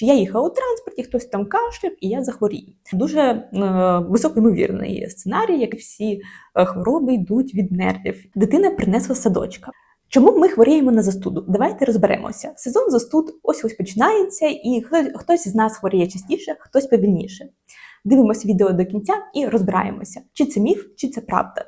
Чи я їхала у транспорті, хтось там кашляв, і я захворію. Дуже е, високоймовірний сценарій, як всі е, хвороби йдуть від нервів. Дитина принесла садочка. Чому ми хворіємо на застуду? Давайте розберемося. Сезон застуд ось ось починається, і хтось, із нас хворіє частіше, хтось повільніше. Дивимося відео до кінця і розбираємося, чи це міф, чи це правда.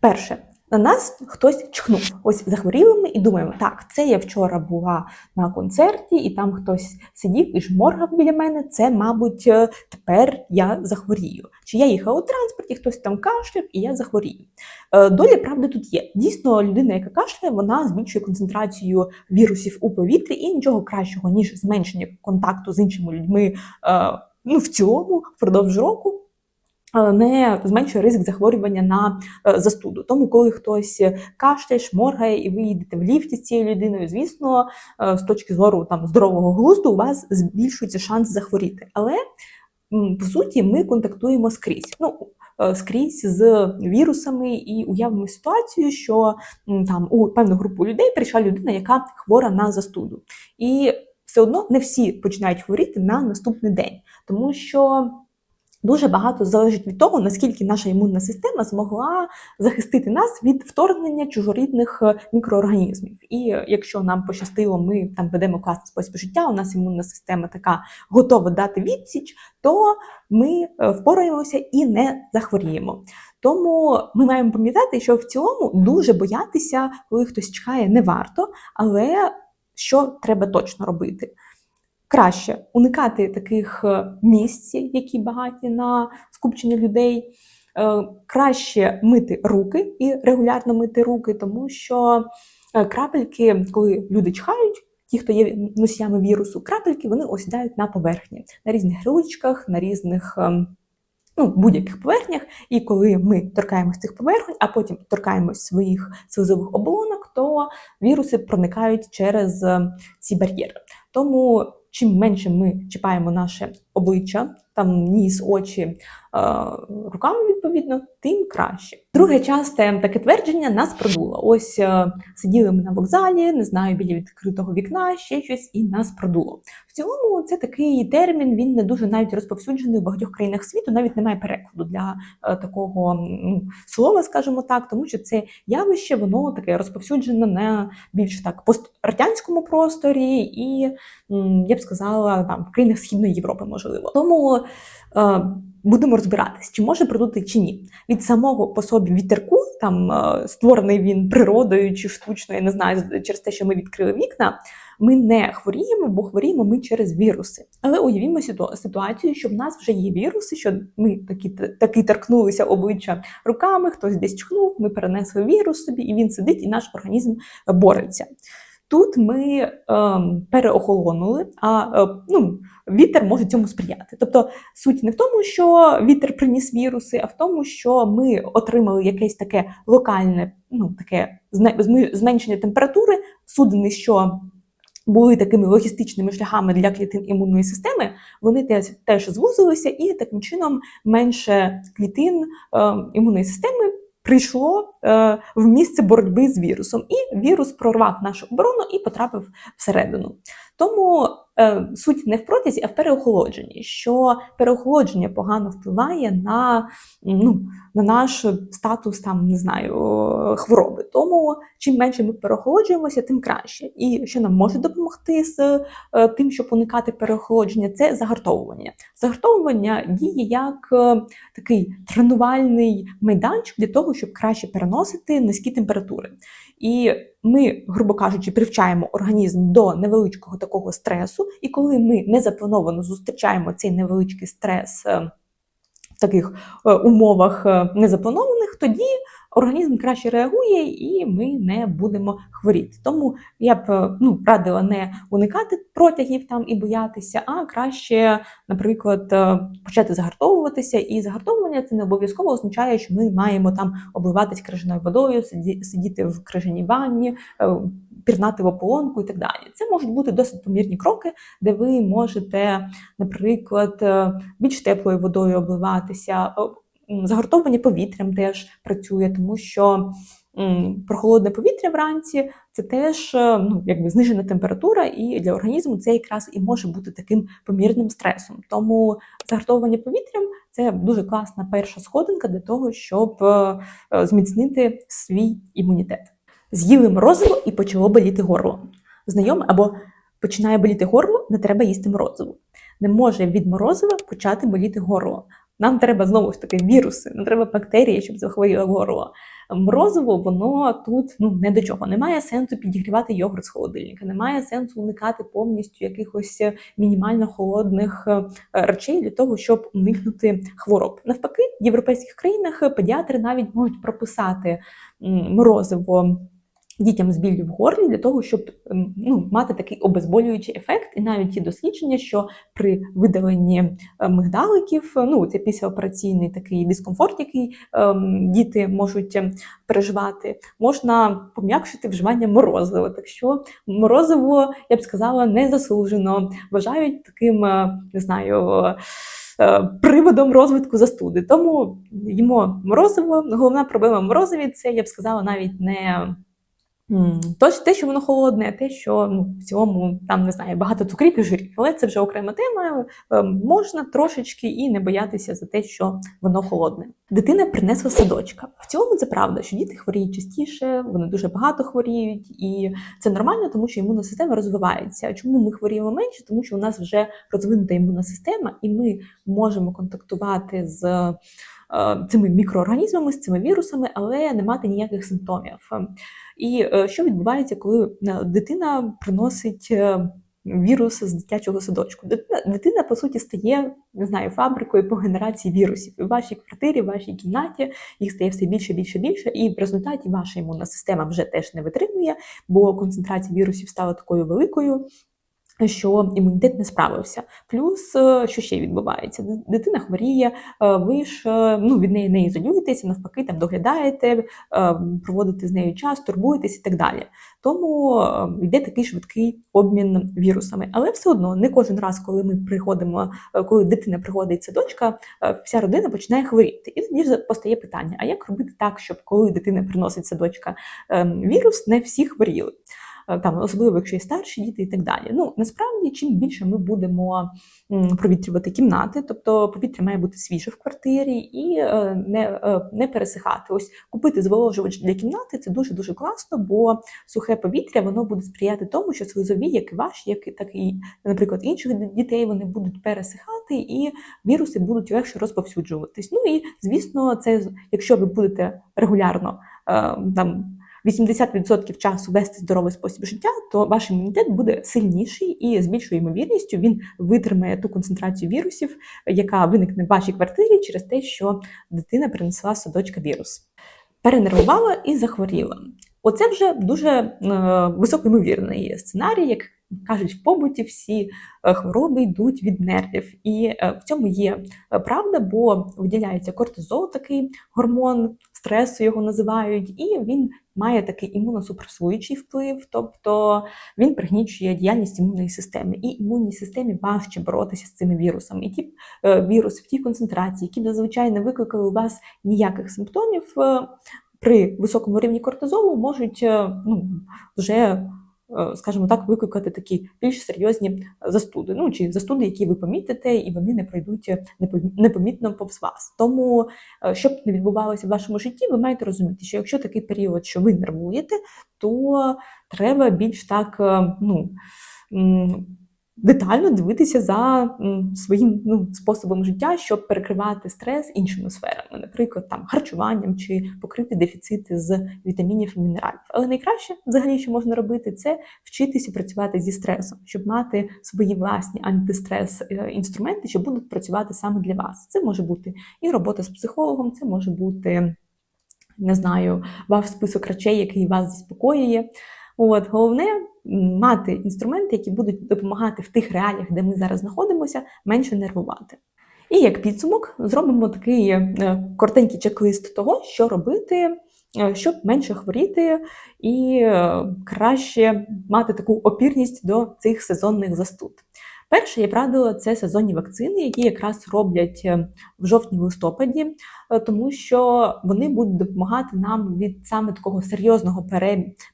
Перше, на нас хтось чхнув. Ось захворіли ми і думаємо, так, це я вчора була на концерті, і там хтось сидів і жморгав біля мене. Це, мабуть, е, тепер я захворію. Чи я їхала у транспорті, хтось там кашляв, і я захворію. Е, Доля правди тут є. Дійсно, людина, яка кашляє, вона збільшує концентрацію вірусів у повітрі, і нічого кращого, ніж зменшення контакту з іншими людьми е, ну, в цілому впродовж року не зменшує ризик захворювання на е, застуду. Тому, коли хтось кашляє, шморгає, і ви їдете в ліфті з цією людиною, звісно, е, з точки зору там здорового глузду, у вас збільшується шанс захворіти. Але по суті ми контактуємо скрізь. Ну, е, Скрізь з вірусами і уявимо ситуацію, що там у певну групу людей прийшла людина, яка хвора на застуду. І все одно не всі починають хворіти на наступний день, тому що дуже багато залежить від того, наскільки наша імунна система змогла захистити нас від вторгнення чужорідних е, мікроорганізмів. І е, якщо нам пощастило, ми там ведемо класний спосіб життя, у нас імунна система така готова дати відсіч, то ми е, впораємося і не захворіємо. Тому ми маємо пам'ятати, що в цілому дуже боятися, коли хтось чекає, не варто, але що треба точно робити? Краще уникати таких е, місць, які багаті на скупчення людей. Е, Краще мити руки і регулярно мити руки, тому що е, крапельки, коли люди чхають, ті, хто є носіями вірусу, крапельки вони осідають на поверхні, на різних ручках, на різних ну, будь-яких поверхнях. І коли ми торкаємось цих поверхонь, а потім торкаємось своїх слизових оболонок, то віруси проникають через ці бар'єри. Тому чим менше ми чіпаємо наше обличчя, там ніс, очі е, руками відповідно, тим краще. Друге часте таке твердження нас продуло. Ось е, сиділи ми на вокзалі, не знаю, біля відкритого вікна, ще щось, і нас продуло. В цілому це такий термін. Він не дуже навіть розповсюджений в багатьох країнах світу. Навіть немає перекладу для е, такого ну, слова, скажімо так, тому що це явище, воно таке розповсюджене на більш так пострадянському просторі, і я б сказала, там в країнах Східної Європи, можливо. Тому е, будемо розбиратись, чи може продути чи ні. Від самого по собі вітерку, там е, створений він природою чи штучно, я не знаю, через те, що ми відкрили вікна. Ми не хворіємо, бо хворіємо ми через віруси. Але уявімо ситу- ситуацію, що в нас вже є віруси, що ми такі, таки торкнулися обличчя руками, хтось десь чхнув, ми перенесли вірус собі, і він сидить, і наш організм бореться. Тут ми ем, переохолонули, а е, ну, вітер може цьому сприяти. Тобто суть не в тому, що вітер приніс віруси, а в тому, що ми отримали якесь таке локальне, ну таке зменшення температури, судини, що були такими логістичними шляхами для клітин імунної системи, вони теж, теж звузилися, і таким чином менше клітин е, імунної системи прийшло е, в місце боротьби з вірусом, і вірус прорвав нашу оборону і потрапив всередину. Тому е, суть не в протязі, а в переохолодженні. Що переохолодження погано впливає на, ну, на наш статус там, не знаю, хвороби. Тому чим менше ми переохолоджуємося, тим краще. І що нам може допомогти з е, тим, щоб уникати переохолодження, це загартовування. Загартовування діє як е, такий тренувальний майданчик для того, щоб краще переносити низькі температури. І ми, грубо кажучи, привчаємо організм до невеличкого такого стресу, і коли ми незаплановано зустрічаємо цей невеличкий стрес е, в таких е, умовах е, незапланованих, тоді організм краще реагує і ми не будемо хворіти. Тому я б е, ну, радила не уникати протягів там і боятися, а краще, наприклад, е, почати загартовуватися. І загартовування це не обов'язково означає, що ми маємо там обливатись крижаною водою, сиді- сидіти в крижаній ванні. е, Пірнати в ополонку і так далі. Це можуть бути досить помірні кроки, де ви можете, наприклад, більш теплою водою обливатися. М, Загартовування повітрям теж працює, тому що прохолодне повітря вранці, це теж е, ну, якби знижена температура, і для організму це якраз і може бути таким помірним стресом. Тому загартовування повітрям це дуже класна перша сходинка для того, щоб е, е, зміцнити свій імунітет. З'їли морозиво і почало боліти горло. Знайоме або починає боліти горло, не треба їсти морозиво. Не може від морозива почати боліти горло. Нам треба знову ж таки віруси, нам треба бактерії, щоб захворіло горло. Морозиво, воно тут ну не до чого. Немає сенсу підігрівати йогурт з холодильника, немає сенсу уникати повністю якихось е, мінімально холодних е, речей для того, щоб уникнути хвороб. Навпаки, в європейських країнах педіатри навіть можуть прописати морозиво дітям з біллю в горлі для того, щоб ем, ну, мати такий обезболюючий ефект, і навіть ті дослідження, що при видаленні е, мигдаликів, е, ну це післяопераційний такий дискомфорт, який ем, діти можуть ем, переживати, можна пом'якшити вживання морозива. Так що морозиво, я б сказала, незаслужено вважають таким, е, не знаю. Приводом розвитку застуди. Тому їмо морозиво. Головна проблема в морозиві це, я б сказала, навіть не Тож те, що воно холодне, те, що ну, в цілому там не знаю, багато цукрів і жирів, але це вже окрема тема. Е, Можна трошечки і не боятися за те, що воно холодне. Дитина принесла садочка. В цілому це правда, що діти хворіють частіше, вони дуже багато хворіють, і це нормально, тому що імунна система розвивається. Чому ми хворіємо менше? Тому що у нас вже розвинута імунна система, і ми можемо контактувати з цими мікроорганізмами, з цими вірусами, але не мати ніяких симптомів. І е, що відбувається, коли е, дитина приносить е, вірус з дитячого садочку? Дитина, по суті, стає не знаю, фабрикою по генерації вірусів. В вашій квартирі, в вашій кімнаті їх стає все більше, більше, більше, і в результаті ваша імунна система вже теж не витримує, бо концентрація вірусів стала такою великою. Що імунітет не справився. Плюс, е, що ще відбувається? Дитина хворіє, е, ви ж е, ну, від неї не ізолюєтеся, навпаки, там доглядаєте, проводите з нею час, турбуєтесь і так далі. Тому йде такий швидкий обмін вірусами. Але все одно не кожен раз, коли ми приходимо, коли дитина приходить з садочка, е, вся родина починає хворіти. І тоді постає питання: а як робити так, щоб коли дитина приносить садочка е, вірус, не всі хворіли? Е, Там особливо, якщо є старші діти і так далі. Ну насправді, чим більше ми будемо провітрювати кімнати, тобто повітря має бути свіже в квартирі і е, не, е, не пересихати. Ось купити зволожувач для кімнати це дуже дуже класно, бо сухе повітря воно буде сприяти тому, що слизові, як і ваші, як і так і, наприклад, інших дітей, вони будуть пересихати і віруси будуть легше розповсюджуватись. Ну і звісно, це якщо ви будете регулярно там. 80% часу вести здоровий спосіб життя, то ваш імунітет буде сильніший і з більшою ймовірністю він витримає ту концентрацію вірусів, яка виникне в вашій квартирі через те, що дитина принесла садочка вірус. Перенервувала і захворіла. Оце вже дуже е, високоймовірний сценарій, як кажуть в побуті, всі е, хвороби йдуть від нервів. І е, в цьому є е, правда, бо виділяється кортизол, такий гормон стресу його називають, і він має такий імуносупресуючий вплив, тобто він пригнічує діяльність імунної системи. І імунній системі важче боротися з цими вірусами. І ті віруси в тій концентрації, які зазвичай не викликали у вас ніяких симптомів, при високому рівні кортизолу можуть ну, вже, скажімо так, викликати такі більш серйозні застуди. Ну чи застуди, які ви помітите, і вони не пройдуть е, непомітно повз вас. Тому, е, щоб не відбувалося в вашому житті, ви маєте розуміти, що якщо такий період, що ви нервуєте, то треба більш так е, ну, детально дивитися за своїм ну, способом життя, щоб перекривати стрес іншими сферами, наприклад, там харчуванням чи покрити дефіцити з вітамінів і мінералів. Але найкраще, взагалі, що можна робити, це вчитися працювати зі стресом, щоб мати свої власні антистрес е, що будуть працювати саме для вас. Це може бути і робота з психологом, це може бути. Не знаю, ваш список речей, який вас заспокоює. От головне мати інструменти, які будуть допомагати в тих реаліях, де ми зараз знаходимося, менше нервувати. І як підсумок зробимо такий е, коротенький чек-лист того, що робити, е, щоб менше хворіти і е, краще мати таку опірність до цих сезонних застуд. Перше, я б це сезонні вакцини, які якраз роблять е, в жовтні-листопаді, е, тому що вони будуть допомагати нам від саме такого серйозного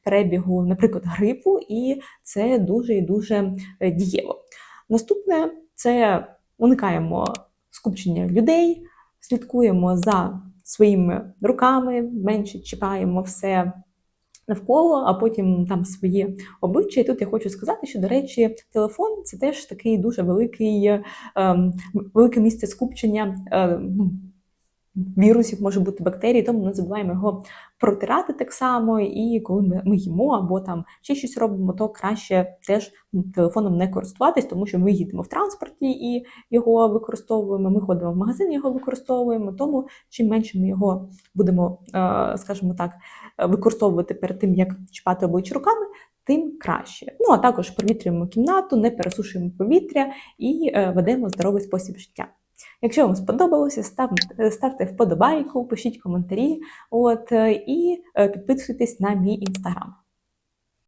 перебігу, наприклад, грипу, і це дуже і дуже е, дієво. Наступне це уникаємо скупчення людей, слідкуємо за своїми руками, менше чіпаємо все навколо, а потім там свої обличчя. І тут я хочу сказати, що, до речі, телефон це теж такий дуже великий, ем, велике місце скупчення. Вірусів може бути бактерій, тому не забуваємо його протирати так само. І коли ми, ми їмо або там ще щось робимо, то краще теж телефоном не користуватись, тому що ми їдемо в транспорті і його використовуємо. Ми ходимо в магазин, його використовуємо. Тому чим менше ми його будемо, е, скажімо так, використовувати перед тим, як чіпати обличчя руками, тим краще. Ну а також провітрюємо кімнату, не пересушуємо повітря і е, ведемо здоровий спосіб життя. Якщо вам сподобалося, став, ставте вподобайку, пишіть коментарі, от е, і е, підписуйтесь на мій інстаграм.